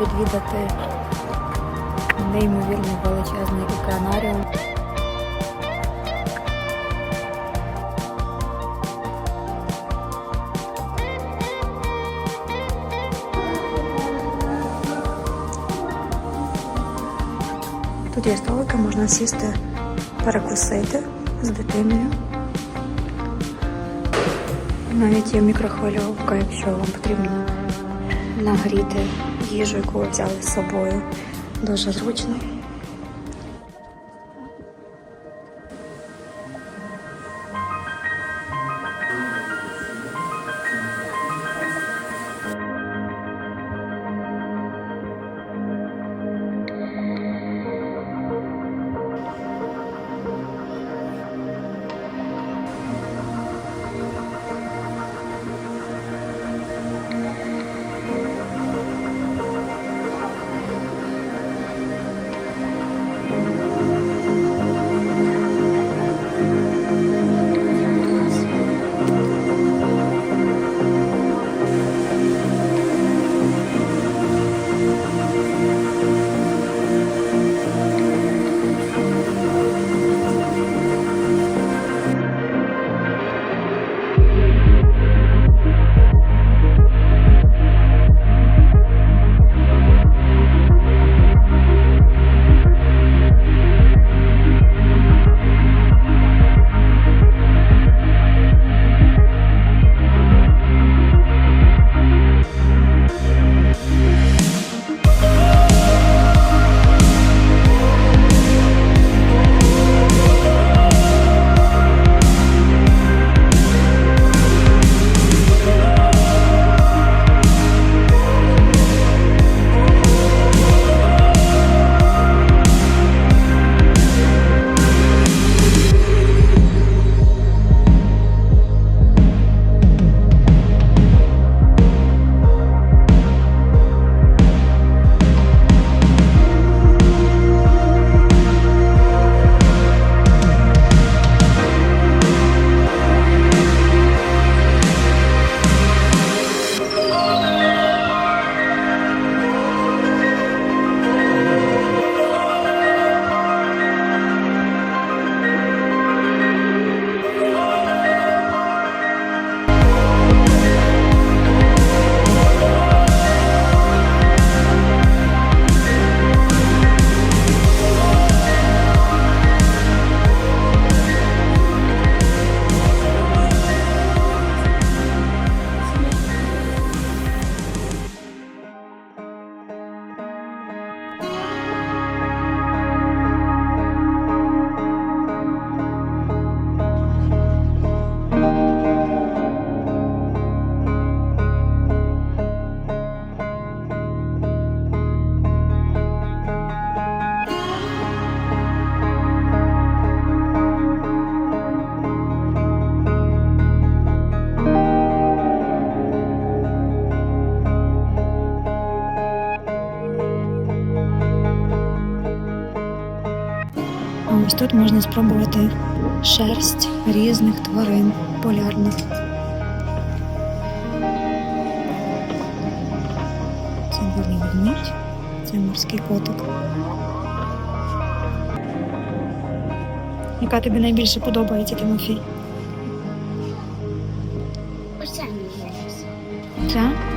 відвідати неймовірний величезний океанаріум. Тут є столики, можна сісти, перекусити з дитиною. Навіть є мікрохвильовка, якщо вам потрібно нагріти їжу, яку взяли з собою. Дуже зручно. Ось тут можна спробувати шерсть різних тварин полярних. Це білий ведмідь, це морський котик. Яка тобі найбільше подобається, Тимофій? Оце мені